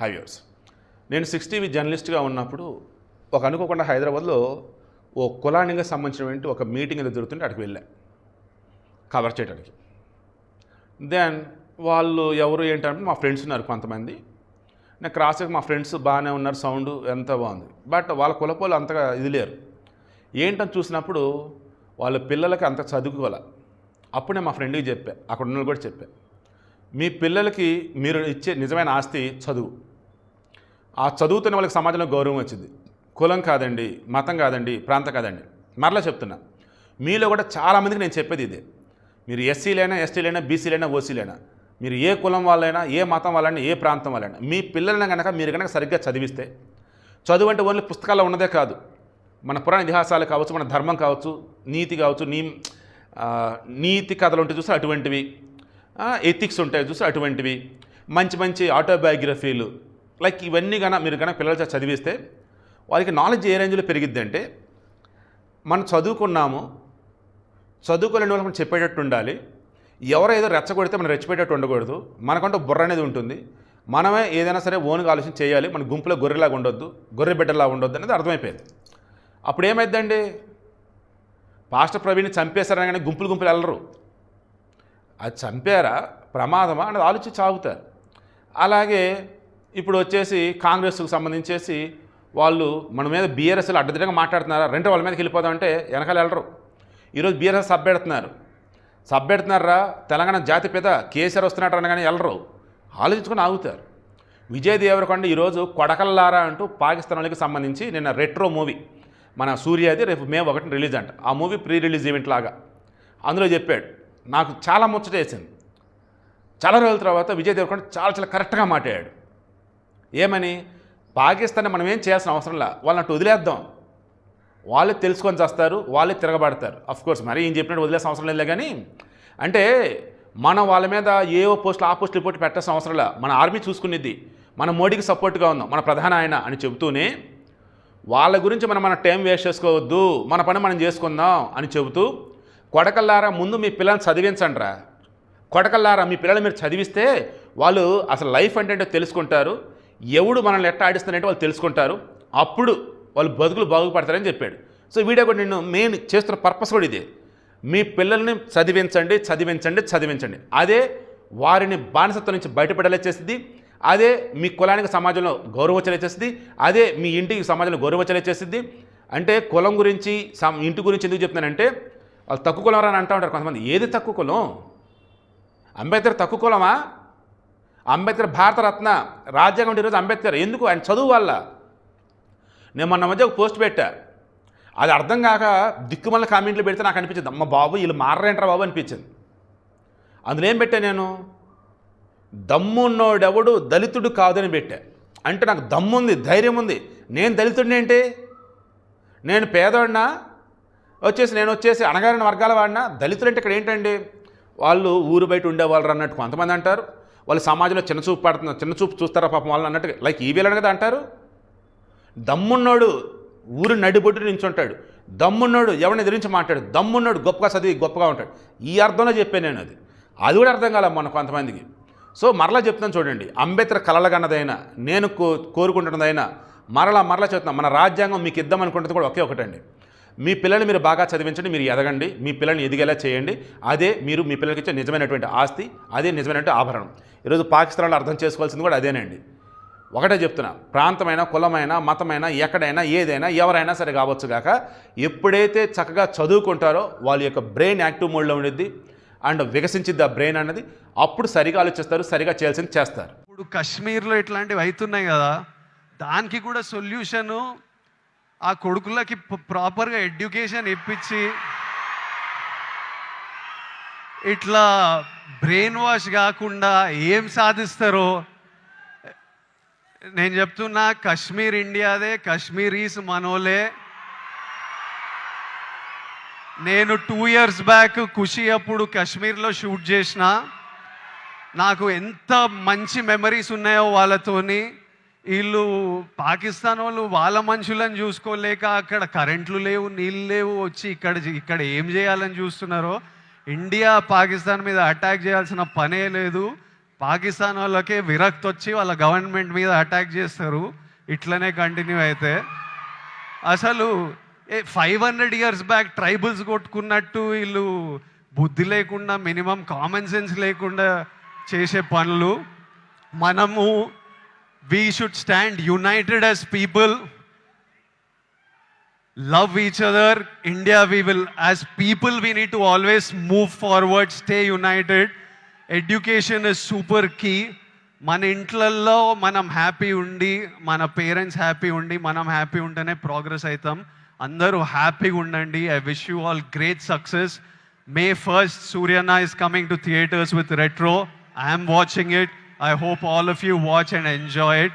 Highways నేను six TV జర్నలిస్ట్గా ఉన్నప్పుడు ఒక అనుకోకుండా హైదరాబాద్లో ఓ కులానికి సంబంధించినటువంటి ఒక మీటింగ్ ఏదో జరుగుతుంటే అక్కడికి వెళ్ళాను కవర్ చేయడానికి దెన్ వాళ్ళు ఎవరు ఏంటంటే మా ఫ్రెండ్స్ ఉన్నారు కొంతమంది. నేను క్రాస్కి మా ఫ్రెండ్స్ బాగానే ఉన్నారు సౌండ్ ఎంత బాగుంది. బట్ వాళ్ళ కులపోలు అంతగా ఇది లేరు. ఏంటని చూసినప్పుడు వాళ్ళ పిల్లలకి అంత చదువుకోవాలి. అప్పుడే మా ఫ్రెండ్కి చెప్పా. అక్కడ ఉన్న కూడా చెప్పా. మీ పిల్లలకి మీరు ఇచ్చే నిజమైన ఆస్తి చదువు. ఆ చదువుతున్న వాళ్ళకి సమాజంలో గౌరవం వచ్చింది. కులం కాదండి మతం కాదండి ప్రాంతం కాదండి. మరలా చెప్తున్నా మీలో కూడా చాలామందికి నేను చెప్పేది ఇదే. మీరు ఎస్సీలైనా ఎస్టీలైనా బీసీలైనా ఓసీలైనా మీరు ఏ కులం వాళ్ళైనా ఏ మతం వాళ్ళైనా ఏ ప్రాంతం వాళ్ళైనా మీ పిల్లలను కనుక మీరు కనుక సరిగ్గా చదివిస్తే చదువు అంటే ఓన్లీ పుస్తకాల్లో ఉన్నదే కాదు. మన పురాణ ఇతిహాసాలు కావచ్చు మన ధర్మం కావచ్చు నీతి కావచ్చు నీ నీతి కథలు ఉంటే చూస్తే అటువంటివి. ఎథిక్స్ ఉంటాయి. చూస్తే అటువంటివి. మంచి మంచి ఆటోబయోగ్రఫీలు లైక్ ఇవన్నీ కన్నా మీరు కనుక పిల్లలు చదివిస్తే వారికి నాలెడ్జ్ ఏ రేంజ్లో పెరిగిద్ది అంటే మనం చదువుకున్నాము చదువుకోలేని వాళ్ళు మనం చెప్పేటట్టు ఉండాలి. ఎవరో ఏదో రెచ్చగొడితే మనం రెచ్చిపోయేటట్టు ఉండకూడదు. మనకంటూ బుర్ర అనేది ఉంటుంది. మనమే ఏదైనా సరే ఓన్గా ఆలోచన చేయాలి. మన గుంపులో గొర్రెలాగా ఉండొద్దు గొర్రె బిడ్డలా ఉండొద్దు అనేది అర్థమైపోయింది. అప్పుడు ఏమైందండి పాస్టర్ ప్రవీణ్ చంపేశారని కానీ గుంపులు గుంపులు వెళ్ళరు. అది చంపారా? ప్రమాదమా? అనేది ఆలోచించి చాగుతారు అలాగే ఇప్పుడు వచ్చేసి కాంగ్రెస్కు సంబంధించేసి వాళ్ళు మన మీద బీఆర్ఎస్లు అడ్డదిగా మాట్లాడుతున్నారా? రెండో వాళ్ళ మీదకి వెళ్ళిపోదామంటే వెనకాల వెళ్ళరు. ఈరోజు బీఆర్ఎస్ సబ్బెడుతున్నారు. సబ్బెడుతున్నారా? తెలంగాణ జాతిపిత కేసీఆర్ వస్తున్నట్టు అనగానే వెళ్ళరు. ఆలోచించుకొని ఆగుతారు. విజయ్ దేవరకొండ ఈరోజు కొడకల్లారా అంటూ పాకిస్తాన్ వాళ్ళకి సంబంధించి నిన్న రెట్రో మూవీ మన సూర్యాది రేపు మే ఒకటి రిలీజ్ అంట. ఆ మూవీ ప్రీ రిలీజ్ ఈవెంట్ లాగా. అందులో చెప్పాడు నాకు చాలా ముచ్చటేసింది. చాలా రోజుల తర్వాత విజయ్ దేవరకొండ చాలా చాలా కరెక్ట్గా మాట్లాడాడు. ఏమని? పాకిస్తాన్ మనం ఏం చేయాల్సిన అవసరం లే వాళ్ళని అటు వదిలేద్దాం. వాళ్ళే తెలుసుకొని చేస్తారు వాళ్ళే తిరగబడతారు. అఫ్కోర్స్ మరి ఏం చెప్పినట్టు వదిలేసిన అవసరం లేదులే కానీ అంటే మనం వాళ్ళ మీద ఏవో పోస్టులు ఆ పోస్టులు పోటీ పెట్టాల్సిన అవసరం లే. మన ఆర్మీ చూసుకునేది మన మోడీకి సపోర్ట్గా ఉందాం మన ప్రధాన ఆయన అని చెబుతూనే వాళ్ళ గురించి మనం మన టైం వేస్ట్ చేసుకోవద్దు మన పని మనం చేసుకుందాం అని చెబుతూ కొడకల్లారా ముందు మీ పిల్లల్ని చదివించండి రా కొడకల్లారా మీ పిల్లలు మీరు చదివిస్తే వాళ్ళు అసలు లైఫ్ అంటే తెలుసుకుంటారు. ఎవడు మనల్ని ఎట్ట ఆడిస్తానంటే వాళ్ళు తెలుసుకుంటారు. అప్పుడు వాళ్ళు బతుకులు బాగుపడతారని చెప్పాడు. సో వీడియో కూడా నేను మెయిన్ చేస్తున్న పర్పస్ కూడా ఇదే. మీ పిల్లల్ని చదివించండి చదివించండి చదివించండి. అదే వారిని బానిసత్వం నుంచి బయటపడేలా చేస్తుంది. అదే మీ కులానికి సమాజంలో గౌరవం చేస్తుంది. అదే మీ ఇంటికి సమాజంలో గౌరవం చేస్తుంది. అంటే కులం గురించి సమ- ఇంటి గురించి ఎందుకు చెప్తున్నానంటే వాళ్ళు తక్కువ కులం అని అంటూ ఉంటారు కొంతమంది. ఏది తక్కువ కులం? అంబేద్కర్ తక్కువ కులమా? అంబేద్కర్ భారతరత్న రాజ్యాంగం ఈరోజు అంబేద్కర్. ఎందుకు? ఆయన చదువు వల్ల. నేను మొన్న మధ్య ఒక పోస్ట్ పెట్టా. అది అర్థం కాక దిక్కుమల్ల కామెంట్లు పెడితే నాకు అనిపించింది. అమ్మ బాబు వీళ్ళు మారరేంట్రా బాబు అనిపించింది. అందులో ఏం పెట్టా నేను? దమ్మున్నోడెవడు దళితుడు కాదని పెట్టా. అంటే నాకు దమ్ముంది ధైర్యం ఉంది. నేను దళితుడిని ఏంటి? నేను పేదోడినా? వచ్చేసి నేను వచ్చేసి అణగారిన వర్గాల వాడినా దళితులు అంటే ఇక్కడ ఏంటండి? వాళ్ళు ఊరు బయట ఉండేవాళ్ళు అన్నట్టు కొంతమంది అంటారు. వాళ్ళు సమాజంలో చిన్న చూపు పడుతున్నారు చిన్న చూపు చూస్తారా పాపం వాళ్ళని అన్నట్టు లైక్ ఈ వీళ్ళని కదా అంటారు? దమ్మున్నోడు ఊరు నడిబొడ్డు నించుంటాడు. దమ్మున్నోడు ఎవరిని ఎదిరించి మాట్లాడు? దమ్మున్నోడు గొప్పగా చదివి గొప్పగా ఉంటాడు. ఈ అర్థంలో చెప్పాను నేను అది. అది కూడా అర్థం కాలే మొన్న కొంతమందికి. సో మరలా చెప్తాను చూడండి అంబేద్కర్ కలలగన్నదైనా నేను కో కోరుకుంటున్నదైనా మరలా మరలా చెప్తున్నాను మన రాజ్యాంగం మీకు ఇద్దాం అనుకుంటుంది కూడా ఒకే ఒకటండి. మీ పిల్లల్ని మీరు బాగా చదివించండి మీరు ఎదగండి మీ పిల్లల్ని ఎదిగేలా చేయండి. అదే మీరు మీ పిల్లలకి ఇచ్చే నిజమైనటువంటి ఆస్తి అదే నిజమైనటువంటి ఆభరణం. ఈరోజు పాకిస్తాన్లో అర్థం చేసుకోవాల్సింది కూడా అదేనండి. ఒకటే చెప్తున్నా ప్రాంతమైన కులమైన మతమైన ఎక్కడైనా ఏదైనా ఎవరైనా సరే కావచ్చు కాక ఎప్పుడైతే చక్కగా చదువుకుంటారో వాళ్ళ యొక్క బ్రెయిన్ యాక్టివ్ మోడ్లో ఉండిద్ది అండ్ వికసించిద్ది ఆ బ్రెయిన్ అన్నది అప్పుడు సరిగా ఆలోచిస్తారు సరిగా చేయాల్సింది చేస్తారు. ఇప్పుడు కాశ్మీర్లో ఇట్లాంటివి అవుతున్నాయి కదా దానికి కూడా సొల్యూషను ఆ కొడుకులకి ప్రాపర్గా ఎడ్యుకేషన్ ఇప్పించి ఇట్లా బ్రెయిన్ వాష్ కాకుండా ఏం సాధిస్తారో నేను చెప్తున్నా కాశ్మీర్ ఇండియాదే కాశ్మీరీస్ మనోలే. నేను టూ ఇయర్స్ బ్యాక్ ఖుషి అప్పుడు కాశ్మీర్లో షూట్ చేసిన. నాకు ఎంత మంచి మెమరీస్ ఉన్నాయో వాళ్ళతోని. వీళ్ళు పాకిస్తాన్ వాళ్ళు వాళ్ళ మనుషులను చూసుకోలేక అక్కడ కరెంట్లు లేవు నీళ్ళు లేవు వచ్చి ఇక్కడ ఇక్కడ ఏం చేయాలని చూస్తున్నారో ఇండియా పాకిస్తాన్ మీద అటాక్ చేయాల్సిన పనే లేదు. పాకిస్తాన్ వాళ్ళకే విరక్తి వచ్చి వాళ్ళ గవర్నమెంట్ మీద అటాక్ చేస్తారు. ఇట్లనే కంటిన్యూ అయితే. అసలు a five hundred years back tribals కొట్టుకున్నట్టు వీళ్ళు బుద్ధి లేకుండా మినిమం కామన్ సెన్స్ లేకుండా చేసే పనులు. మనము we should stand united as people love each other. India we will as people we need to always move forward stay united. Education is super key మన ఇంట్లల్లో మనం హ్యాపీ ఉండి మన పేరెంట్స్ హ్యాపీ ఉండి మనం హ్యాపీ ఉంటేనే ప్రోగ్రెస్ అవుతాం అందరూ హ్యాపీగా ఉండండి. I wish you all great success May first సూర్యనా is coming to theatres with retro I'm watching it I hope all of you watch and enjoy it.